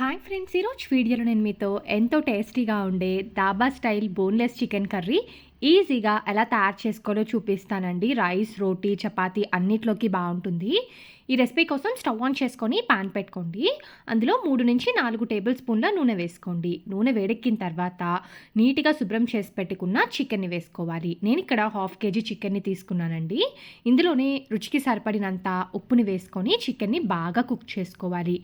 Hi friends ఈరోజు వీడియోలో నేను మీతో ఎంతో టేస్టీగా ఉండే dhaba style boneless chicken curry ఈజీగా ఎలా తయారు చేసుకోవాలో చూపిస్తానండి. రైస్ రోటీ చపాతీ అన్నిట్లోకి బాగుంటుంది. ఈ రెసిపీ కోసం స్టవ్ ఆన్ చేసుకొని పాన్ పెట్టుకోండి. అందులో మూడు నుంచి నాలుగు టేబుల్ స్పూన్ల నూనె వేసుకోండి. నూనె వేడెక్కిన తర్వాత నీట్గా శుభ్రం చేసి పెట్టుకున్న చికెన్ని వేసుకోవాలి. నేను ఇక్కడ హాఫ్ కేజీ చికెన్ని తీసుకున్నానండి. ఇందులోనే రుచికి సరిపడినంత ఉప్పుని వేసుకొని చికెన్ని బాగా కుక్ చేసుకోవాలి.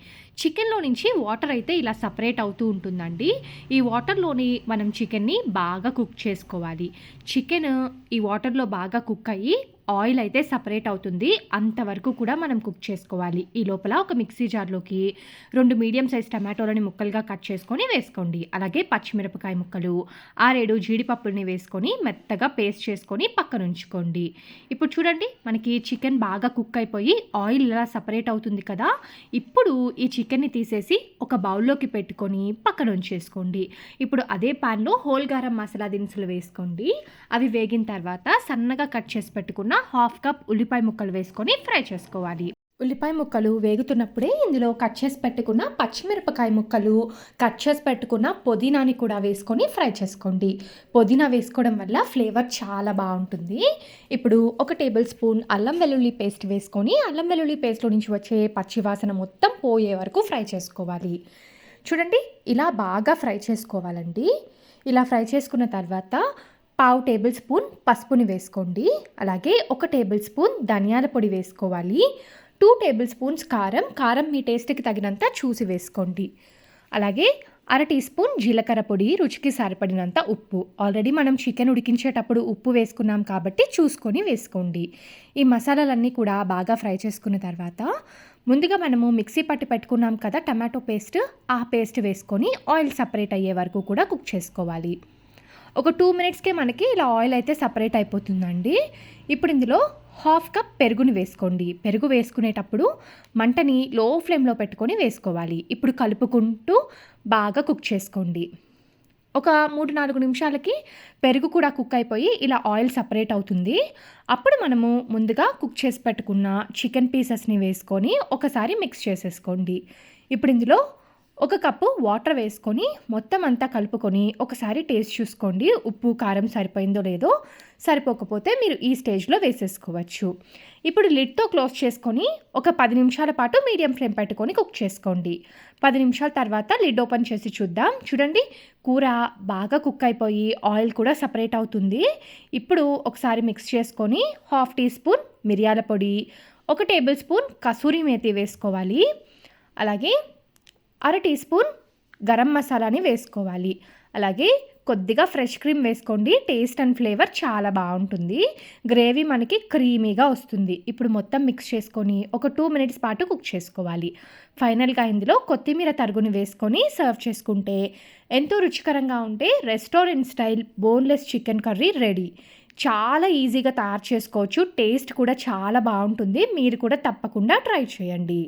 చికెన్లో నుంచి వాటర్ అయితే ఇలా సపరేట్ అవుతూ ఉంటుందండి. ఈ వాటర్లోని మనం చికెన్ని బాగా కుక్ చేసుకోవాలి. చికెన్ ఈ వాటర్లో బాగా కుక్ అయ్యి ఆయిల్ అయితే సపరేట్ అవుతుంది. అంతవరకు కూడా మనం కుక్ చేసుకోవాలి. ఈ లోపల ఒక మిక్సీ జార్లోకి రెండు మీడియం సైజ్ టమాటోలని ముక్కలుగా కట్ చేసుకొని వేసుకోండి. అలాగే పచ్చిమిరపకాయ ముక్కలు ఆరేడు జీడిపప్పుల్ని వేసుకొని మెత్తగా పేస్ట్ చేసుకొని పక్కన ఉంచుకోండి. ఇప్పుడు చూడండి మనకి చికెన్ బాగా కుక్ అయిపోయి ఆయిల్ ఇలా సపరేట్ అవుతుంది కదా? ఇప్పుడు ఈ చికెన్ని తీసేసి ఒక బౌల్లోకి పెట్టుకొని పక్కన ఉంచేసుకోండి. ఇప్పుడు అదే పాన్లో హోల్ గారం మసాలా దినుసులు వేసుకోండి. అవి వేగిన తర్వాత సన్నగా కట్ చేసి పెట్టుకున్న హాఫ్ కప్ ఉల్లిపాయ ముక్కలు వేసుకొని ఫ్రై చేసుకోవాలి. ఉల్లిపాయ ముక్కలు వేగుతున్నప్పుడే ఇందులో కట్ చేసి పెట్టుకున్న పచ్చిమిరపకాయ ముక్కలు కట్ చేసి పెట్టుకున్న పుదీనాని కూడా వేసుకొని ఫ్రై చేసుకోండి. పుదీనా వేసుకోవడం వల్ల ఫ్లేవర్ చాలా బాగుంటుంది. ఇప్పుడు ఒక టేబుల్ స్పూన్ అల్లం వెల్లుల్లి పేస్ట్ వేసుకొని అల్లం వెల్లుల్లి పేస్ట్లో నుంచి వచ్చే పచ్చివాసన మొత్తం పోయే వరకు ఫ్రై చేసుకోవాలి. చూడండి ఇలా బాగా ఫ్రై చేసుకోవాలండి. ఇలా ఫ్రై చేసుకున్న తర్వాత పావు టేబుల్ స్పూన్ పసుపుని వేసుకోండి. అలాగే ఒక టేబుల్ స్పూన్ ధనియాల పొడి వేసుకోవాలి. టూ టేబుల్ స్పూన్స్ కారం కారం మీ టేస్ట్కి తగినంత చూసి వేసుకోండి. అలాగే అర టీ స్పూన్ జీలకర్ర పొడి రుచికి సరిపడినంత ఉప్పు. ఆల్రెడీ మనం చికెన్ ఉడికించేటప్పుడు ఉప్పు వేసుకున్నాం కాబట్టి చూసుకొని వేసుకోండి. ఈ మసాలాలన్నీ కూడా బాగా ఫ్రై చేసుకున్న తర్వాత ముందుగా మనము మిక్సీ పట్టి పెట్టుకున్నాం కదా టమాటో పేస్ట్ ఆ పేస్ట్ వేసుకొని ఆయిల్ సపరేట్ అయ్యే వరకు కూడా కుక్ చేసుకోవాలి. ఒక టూ మినిట్స్కే మనకి ఇలా ఆయిల్ అయితే సపరేట్ అయిపోతుందండి. ఇప్పుడు ఇందులో హాఫ్ కప్ పెరుగుని వేసుకోండి. పెరుగు వేసుకునేటప్పుడు మంటని లో ఫ్లేమ్లో పెట్టుకొని వేసుకోవాలి. ఇప్పుడు కలుపుకుంటూ బాగా కుక్ చేసుకోండి. ఒక మూడు నాలుగు నిమిషాలకి పెరుగు కూడా కుక్ అయిపోయి ఇలా ఆయిల్ సపరేట్ అవుతుంది. అప్పుడు మనము ముందుగా కుక్ చేసి పెట్టుకున్న చికెన్ పీసెస్ని వేసుకొని ఒకసారి మిక్స్ చేసేసుకోండి. ఇప్పుడు ఇందులో ఒక కప్పు వాటర్ వేసుకొని మొత్తం అంతా కలుపుకొని ఒకసారి టేస్ట్ చూసుకోండి. ఉప్పు కారం సరిపోయిందో లేదో సరిపోకపోతే మీరు ఈ స్టేజ్లో వేసేసుకోవచ్చు. ఇప్పుడు లిడ్తో క్లోజ్ చేసుకొని ఒక పది నిమిషాల పాటు మీడియం ఫ్లేమ్ పెట్టుకొని కుక్ చేసుకోండి. పది నిమిషాల తర్వాత లిడ్ ఓపెన్ చేసి చూద్దాం. చూడండి కూర బాగా కుక్ అయిపోయి ఆయిల్ కూడా సపరేట్ అవుతుంది. ఇప్పుడు ఒకసారి మిక్స్ చేసుకొని హాఫ్ టీ స్పూన్ మిరియాల పొడి ఒక టేబుల్ స్పూన్ కసూరి మేతి వేసుకోవాలి. అలాగే అర టీ స్పూన్ గరం మసాలాని వేసుకోవాలి. అలాగే కొద్దిగా ఫ్రెష్ క్రీమ్ వేసుకోండి. టేస్ట్ అండ్ ఫ్లేవర్ చాలా బాగుంటుంది. గ్రేవీ మనకి క్రీమీగా వస్తుంది. ఇప్పుడు మొత్తం మిక్స్ చేసుకొని ఒక టూ మినిట్స్ పాటు కుక్ చేసుకోవాలి. ఫైనల్గా ఇందులో కొత్తిమీర తరుగుని వేసుకొని సర్వ్ చేసుకుంటే ఎంతో రుచికరంగా ఉంటే restaurant style boneless chicken curry ready చాలా ఈజీగా తయారు చేసుకోవచ్చు. టేస్ట్ కూడా చాలా బాగుంటుంది. మీరు కూడా తప్పకుండా ట్రై చేయండి.